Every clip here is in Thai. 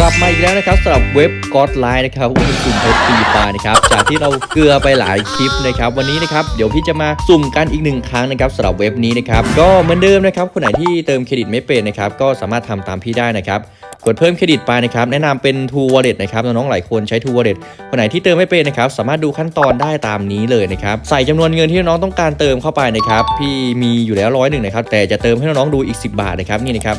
กลับมาอีกแล้วนะครับสำหรับเว็บกอดไลน์นะครับอุ้สุ่มเพชรฟรีไฟล์นะครับจากที่เราเกลือไปหลายคลิปนะครับวันนี้นะครับเดี๋ยวพี่จะมาสุ่มกันอีกหนึ่งครั้งนะครับสำหรับเว็บนี้นะครับก็เหมือนเดิมนะครับคนไหนที่เติมเครดิตไม่เป็นนะครับก็สามารถทำตามพี่ได้นะครับกดเพิ่มเครดิตไปนะครับแนะนำเป็น True Wallet นะครับน้องๆหลายคนใช้ True Wallet คนไหนที่เติมไม่เป็นนะครับสามารถดูขั้นตอนได้ตามนี้เลยนะครับใส่จำนวนเงินที่น้องต้องการเติมเข้าไปนะครับพี่มีอยู่แล้วร้อยหนึ่งนะครับแต่จะเติมให้น้องๆดูอีก 10 บาทนะครับนี่นะครับ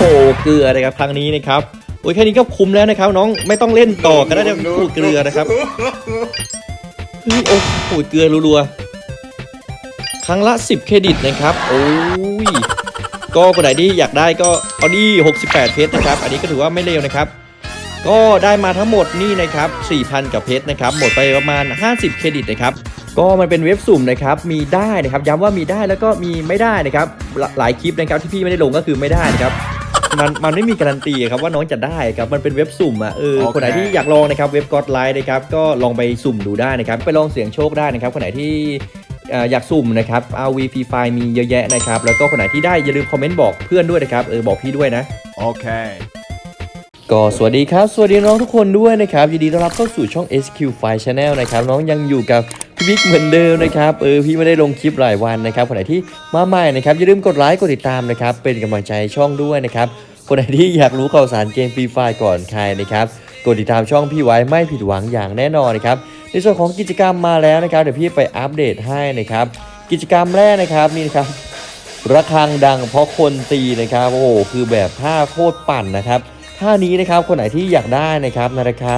โอ้โหเกลือนะครับครั้งนี้นะครับโอ้ยแค่นี้ก็คุ้มแล้วนะครับ น้องไม่ต้องเล่นต่อกันแล้วเดี๋ยวพูดเกลือนะครับเฮ้ยโอ้โหเกลือรัวๆครั้งละ 10 เครดิตนะครับ โอ้ยก็คนไหนที่อยากได้ก็เอานี่68 เพชรนะครับ อันนี้ก็ถือว่าไม่เลวนะครับ ก็ได้มาทั้งหมดนี่นะครับ 4,000 กับเพชรนะครับ หมดไปประมาณ 50 เครดิตนะครับ ก็มันเป็นเว็บสุ่มนะครับ มีได้นะครับ ย้ำว่ามีได้แล้วก็มีไม่ได้นะครับหลหลายคลิปนะครับที่พี่ไม่ได้ลงก็คือไม่ได้นะครับ มันมันไม่มีการันตีครับว่าน้องจะได้ครับมันเป็นเว็บสุ่มอะเออโอเค คนไหนที่อยากลองนะครับเว็บกอดไลน์นะครับก็ลองไปสุ่มดูได้นะครับไปลองเสี่ยงโชคได้นะครับคนไหนที่เอ่ออยากสุ่มนะครับ RV Free Fire มีเยอะแยะนะครับแล้วก็คนไหนที่ได้อย่าลืมคอมเมนต์บอกเพื่อนด้วยนะครับเออบอกพี่ด้วยนะ Okay. ก็สวัสดีครับ สวัสดีน้องทุกคนด้วยนะครับยินดีต้อนรับเข้าสู่ช่อง SQ File Channel นะครับ น้องยังอยู่กับ พี่บิ๊กเหมือนเดิมนะครับเออพี่ไม่ได้ลงคลิปหลายวันนะครับคนไหนที่มาใหม่นะครับอย่าลืมกดไลค์กดติดตามนะครับเป็นกำลังใจช่องด้วยนะครับคนไหนที่อยากรู้ข่าวสารเกมฟรีไฟก่อนใครนะครับกดติดตามช่องพี่ไว้ไม่ผิดหวังอย่างแน่นอนนะครับในส่วนของกิจกรรมมาแล้วนะครับเดี๋ยวพี่ไปอัปเดตให้นะครับกิจกรรมแรกนะครับนี่นะครับระฆังดังเพราะคนตีนะครับโอ้โหคือแบบท่าโคตรปั่นนะครับท่านี้นะครับคนไหนที่อยากได้นะครับในราคา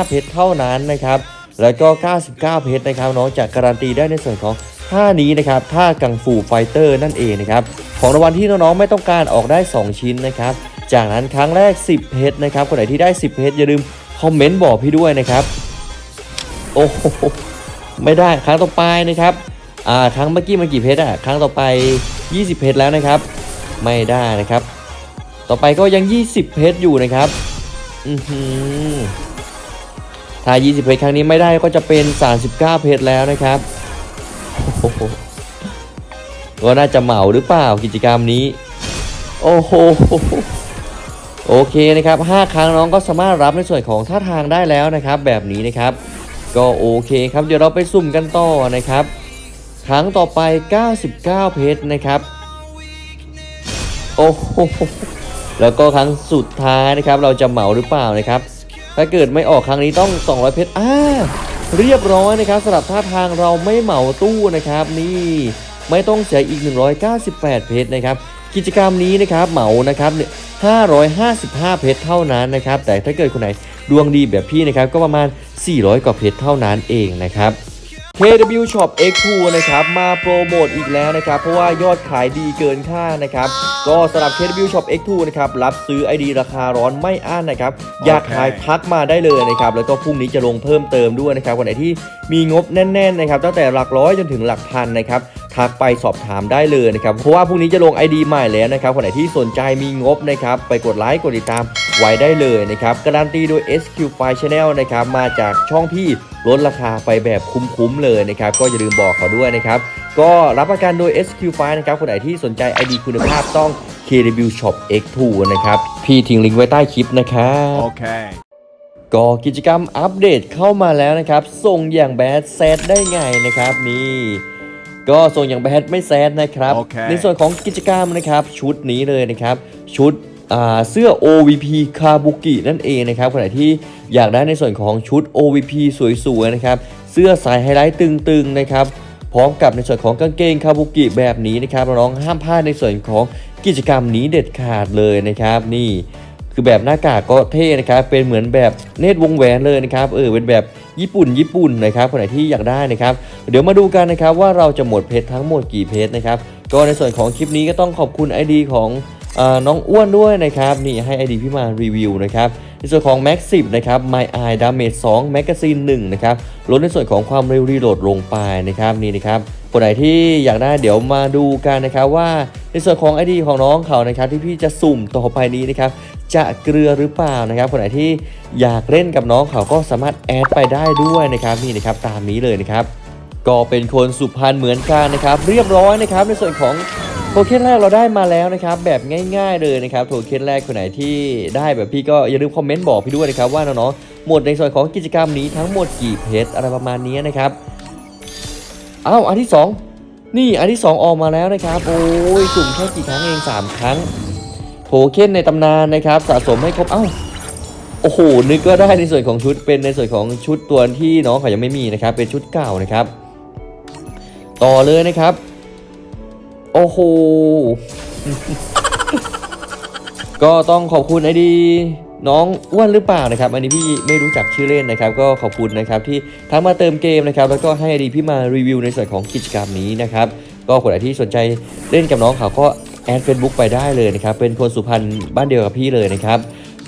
555 เพชรเท่านั้นนะครับ แล้วก็ 99 เพชรนะครับน้องจะการันตีได้ในส่วนของท่านี้นะครับท่ากังฟูไฟเตอร์นั่นเองนะครับของรางวัลที่น้องๆไม่ต้องการออกได้ 2 ชิ้นนะครับจากนั้นครั้งแรก 10 เพชรนะครับคนไหนที่ได้ 10 เพชรอย่าลืมคอมเมนต์บอกพี่ด้วยนะครับโอ้โหไม่ได้ครั้งต่อไปนะครับอ่าครั้งเมื่อกี้มันกี่เพชรอะครั้งต่อไป 20 เพชรแล้วนะครับ ไม่ได้นะครับ ต่อไปก็ยัง 20 เพชรอยู่นะครับอือหือ ถ้า 20 เพชรครั้งนี้ไม่ได้ก็จะเป็น 39 เพชรแล้วนะครับ ก็น่าจะเหมาหรือเปล่ากิจกรรมนี้ โอ้โห โอเคนะครับ 5 ครั้งน้องก็สามารถรับในส่วนของท่าทางได้แล้วนะครับ แบบนี้นะครับ ก็โอเคครับ เดี๋ยวเราไปสุ่มกันต่อนะครับ ครั้งต่อไป 99 เพชรนะครับ โอ้โห แล้วก็ครั้งสุดท้ายนะครับ เราจะเหมาหรือเปล่านะครับ ถ้าเกิดไม่ออกครั้งนี้ต้อง 200 เพชรอ่าเรียบร้อยนะครับสำหรับท่าทางเราไม่เหมาตู้นะครับ นี่ไม่ต้องเสียอีก 198 เพชรนะครับ กิจกรรมนี้นะครับเหมานะครับ555 เพชรเท่านั้นนะครับ แต่ถ้าเกิดคนไหนดวงดีแบบพี่นะครับ ก็ประมาณ 400 กว่าเพชรเท่านั้นเองนะครับ KW Shop X2 นะครับมาโปรโมทอีกแล้วนะครับ เพราะว่ายอดขายดีเกินคาดนะครับ ก็สำหรับ KW Shop X2 นะครับ รับซื้อ ID ราคาร้อนไม่อั้นนะครับ อยากขายทักมาได้เลยนะครับ แล้วก็พรุ่งนี้จะลงเพิ่มเติมด้วยนะครับวันไหนที่มีงบแน่นๆนะครับตั้งแต่หลักร้อยจนถึงหลักพันนะครับทักไปสอบถามได้เลยนะครับ เพราะว่าพรุ่งนี้จะลง ID ใหม่แล้วนะครับคนไหนที่สนใจมีงบนะครับ ไปกดไลค์กดติดตาม ไว้ได้เลยนะครับ การันตีโดย SQ File Channel นะครับ มาจากช่องพี่ลดราคาไปแบบคุ้มๆเลยนะครับ ก็อย่าลืมบอกเขาด้วยนะครับ ก็รับประกันโดย SQ File นะครับ คนไหนที่สนใจ ID คุณภาพต้อง KW Shop X2 นะครับ พี่ทิ้งลิงก์ไว้ใต้คลิปนะครับ Okay. ก็กิจกรรมอัปเดตเข้ามาแล้วนะครับ ส่งอย่างแบดแซดได้ไงนะครับนี่ก็ส่งอย่างแบดไม่แซดนะครับโอเคในส่วนของกิจกรรมนะครับชุดนี้เลยนะครับ ชุดอ่า เสื้อ OVP คาบุกินั่นเองนะครับขณะที่อยากได้ในส่วนของชุด OVP สวยๆนะครับเสื้อสายไฮไลท์ตึงๆนะครับพร้อมกับในส่วนของกางเกงคาบุกิแบบนี้นะครับน้องห้ามพลาดในส่วนของกิจกรรมนี้เด็ดขาดเลยนะครับ นี่คือแบบหน้ากากก็เท่นะครับเป็นเหมือนแบบเนตรวงแหวนเลยนะครับเออเป็นแบบญี่ปุ่นญี่ปุ่นนะครับคนไหนที่อยากได้นะครับ เดี๋ยวมาดูกันนะครับว่าเราจะหมดเพชรทั้งหมดกี่เพชรนะครับก็ในส่วนของคลิปนี้ก็ต้องขอบคุณ ID ของเออ น้องอ้วนด้วยนะครับนี่ให้ ID พี่มารีวิวนะครับในส่วนของ Max 10 นะครับ My Eye Damage 2 Magazine 1 นะครับลดในส่วนของความเร็วรีโหลดลงไปนะครับนี่นะครับคนไหนที่อยากได้เดี๋ยวมาดูกันนะครับว่าในส่วนของ ID ของน้องเขานะครับที่พี่จะสุ่มต่อไปนี้นะครับจะเกลือหรือเปล่านะครับ คนไหนที่อยากเล่นกับน้องเขาก็สามารถแอดไปได้ด้วยนะครับนี่นะครับตามนี้เลยนะครับก็เป็นคนสุพรรณเหมือนกันนะครับ เรียบร้อยนะครับในส่วนของ โทเค็นแรกเราได้มาแล้วนะครับแบบง่าย ๆเลยนะครับโทเค็นแรกคนไหนที่ได้แบบพี่ก็อย่าลืมคอมเมนต์บอกพี่ด้วยนะครับว่าน้องๆหมดในส่วนของกิจกรรมนี้ทั้งหมดกี่เพจอะไรประมาณนี้นะครับอ้าวอันที่สองนี่อันที่สองออกมาแล้วนะครับโอ้ยสุ่มแค่กี่ครั้งเองสามครั้งโทเค็นในตำนานนะครับสะสมให้ครบเอ้าโอ้โหนึกก็ได้ในส่วนของชุดเป็นในส่วนของชุดตัวที่น้องเขายังไม่มีนะครับเป็นชุดเก่านะครับ ต่อเลยนะครับ โอ้โห ก็ต้องขอบคุณไอดีน้องอ้วนหรือเปล่านะครับอันนี้พี่ไม่รู้จักชื่อเล่นนะครับ ก็ขอบคุณนะครับที่ทั้งมาเติมเกมนะครับแล้วก็ให้ไอดีพี่มารีวิวในส่วนของกิจกรรมนี้นะครับก็คนไหนที่สนใจเล่นกับน้องเขาก็แอดเฟซบุ๊กไปได้เลยนะครับเป็นคนสุพรรณบ้านเดียวกับพี่เลยนะครับ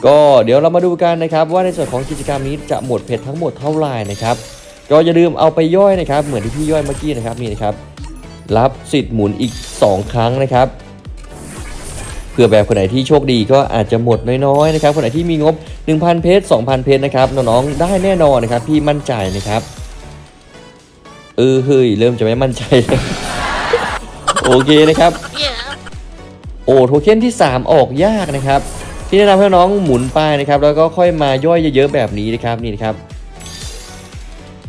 ก็เดี๋ยวเรามาดูกันนะครับว่าในส่วนของกิจกรรมนี้จะหมดเพชรทั้งหมดเท่าไหร่นะครับก็อย่าลืมเอาไปย่อยนะครับเหมือนที่พี่ย่อยเมื่อกี้นะครับนี่นะครับ รับสิทธิ์หมุนอีก 2 ครั้งนะครับเพื่อแบบคนไหนที่โชคดีก็อาจจะหมดน้อยๆนะครับคนไหนที่มีงบ 1,000 เพชร2,000 เพชรนะครับน้องๆได้แน่นอนนะครับพี่มั่นใจนะครับเออเฮ้ยเริ่มจะไม่มั่นใจแล้วโอเคนะครับโอ้โทเค็นที่ 3 ออกยากนะครับ ที่แนะนำให้น้องหมุนไปนะครับ แล้วก็ค่อยมาย่อยเยอะๆแบบนี้นะครับนี่นะครับ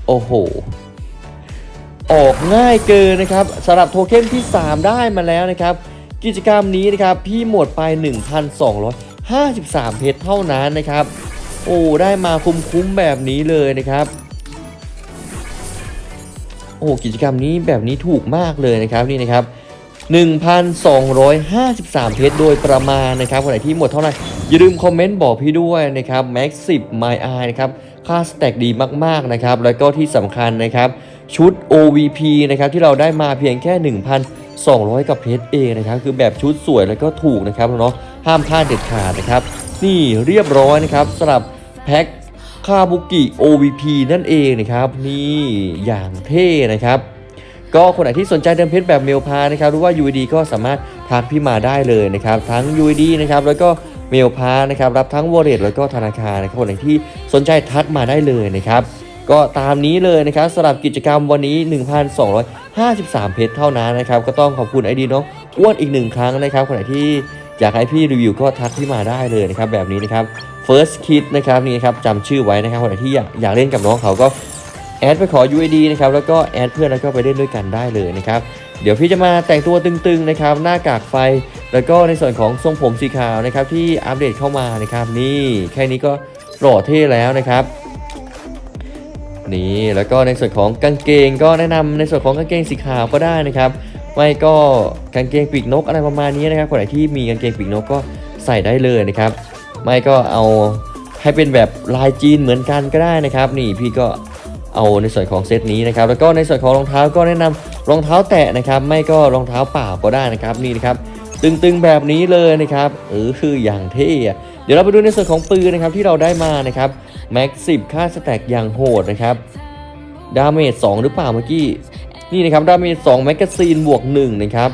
โอ้โห ออกง่ายเกินนะครับสำหรับโทเค็นที่ 3 ได้มาแล้วนะครับ กิจกรรมนี้นะครับพี่หมดไป 1,253 เพชรเท่านั้นนะครับ โอ้ได้มาคุ้มๆแบบนี้เลยนะครับโอ้กิจกรรมนี้แบบนี้ถูกมากเลยนะครับนี่นะครับ 1,253 เพชรโดยประมาณนะครับคนไหนที่หมดเท่าไหร่อย่าลืมคอมเมนต์บอกพี่ด้วยนะครับ Max 10 My Eye นะครับค่าสแต็กดีมากๆนะครับแล้วก็ที่สำคัญนะครับ ชุด OVP นะครับที่เราได้มาเพียงแค่ 1,200 กับเพชรเองนะครับคือแบบชุดสวยแล้วก็ถูกนะครับเนาะห้ามพลาดเด็ดขาดนะครับ นี่เรียบร้อยนะครับสำหรับแพ็คคาบุกิ OVP นั่นเองนะครับ นี่อย่างเท่นะครับ ก็คนไหนที่สนใจเดิมเพชรแบบเมลพานะครับหรือว่า UID ก็สามารถทักพี่มาได้เลยนะครับ ทั้ง UID นะครับแล้วก็เมลพานะครับรับทั้ง Wallet แล้วก็ธนาคารนะครับคนไหนที่สนใจทักมาได้เลยนะครับ ก็ตามนี้เลยนะครับสำหรับกิจกรรมวันนี้ 1,253 เพชรเท่านั้นนะครับ ก็ต้องขอบคุณไอดีน้องอ้วนอีกหนึ่งครั้งนะครับคนไหนที่อยากให้พี่รีวิวก็ทักพี่มาได้เลยนะครับแบบนี้นะครับ First Kid นะครับนี่ครับจำชื่อไว้นะครับคนไหนที่อยากอยากเล่นกับน้องเขาก็แอดไปขอ UID นะครับแล้วก็แอดเพื่อนแล้วก็ไปเล่นด้วยกันได้เลยนะครับเดี๋ยวพี่จะมาแต่งตัวตึงๆนะครับหน้ากากไฟ แล้วก็ในส่วนของทรงผมสีขาวนะครับที่อัปเดตเข้ามานะครับนี่แค่นี้ก็หล่อเท่แล้วนะครับ นี่แล้วก็ในส่วนของกางเกงก็แนะนำในส่วนของกางเกงสีขาวก็ได้นะครับ ไม่ก็กางเกงปีกนกอะไรประมาณนี้นะครับคนไหนที่มีกางเกงปีกนกก็ใส่ได้เลยนะครับ ไม่ก็เอาให้เป็นแบบลายจีนเหมือนกันก็ได้นะครับ นี่พี่ก็เอาในส่วนของเซตนี้นะครับ แล้วก็ในส่วนของรองเท้าก็แนะนำรองเท้าแตะนะครับ ไม่ก็รองเท้าเปล่าก็ได้นะครับนี่นะครับ ตึงๆแบบนี้เลยนะครับเออคืออย่างเท่ เดี๋ยวเราไปดูในส่วนของปืนนะครับที่เราได้มานะครับแม็กสิบค่าสแต็กอย่างโหดนะครับดาเมจ2หรือเปล่าเมื่อกี้นี่นะครับดาเมจ2แมกกาซีนบวก1นะครับ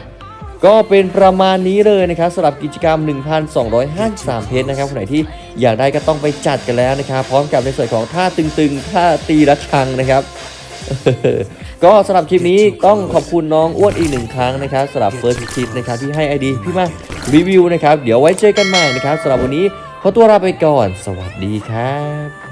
ก็เป็นประมาณนี้เลยนะครับสำหรับกิจกรรม 1,253 เพชรนะครับคนไหนที่อยากได้ก็ต้องไปจัดกันแล้วนะครับ พร้อมกับในส่วนของท่าตึงๆท่าตีระฆังนะครับ ก็สำหรับคลิปนี้ต้องขอบคุณน้องอ้วนอีกหนึ่งครั้งนะครับสำหรับเฟิร์สคลิปนะครับที่ให้ไอดีพี่มารีวิวนะครับ เดี๋ยวไว้เจอกันใหม่นะครับสำหรับวันนี้ขอตัวลาไปก่อน สวัสดีครับ